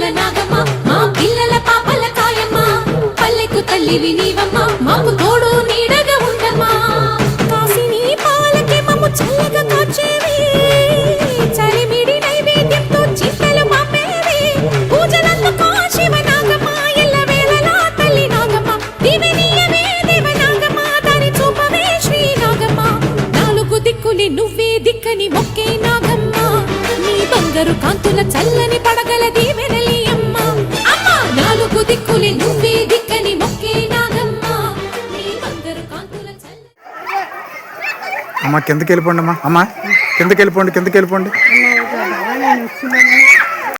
చల్లని చూపుల నాగమ్మ మా పిల్లల పాపల కాయమ్మ. పల్లెకు తల్లివి నీవమ్మ మాకు తోడు నీడగా ఉండమ్మా. కాసిని పాలకి మమ్ము చల్లగా కాచేవి. చలిమిడి నైవేద్యంతో చింతలు పంపేవి పూజలందుకో శివ నాగమ్మ ఎల్లవేళలా తల్లి నాగమ్మ. దివినీయవే దేవ నాగమ్మ దాని చూపవే శ్రీ నాగమ్మ. నాలుగు దిక్కుని నువ్వే దిక్కని మొక్కే నాగమ్మ. నీ బంగారు కాంతుల చల్లని పడగల దీవెనలి అమ్మ కిందకి వెళ్ళిపోండి అమ్మా. అమ్మ కిందకి వెళ్ళిపోండి కిందకి వెళ్ళిపోండి.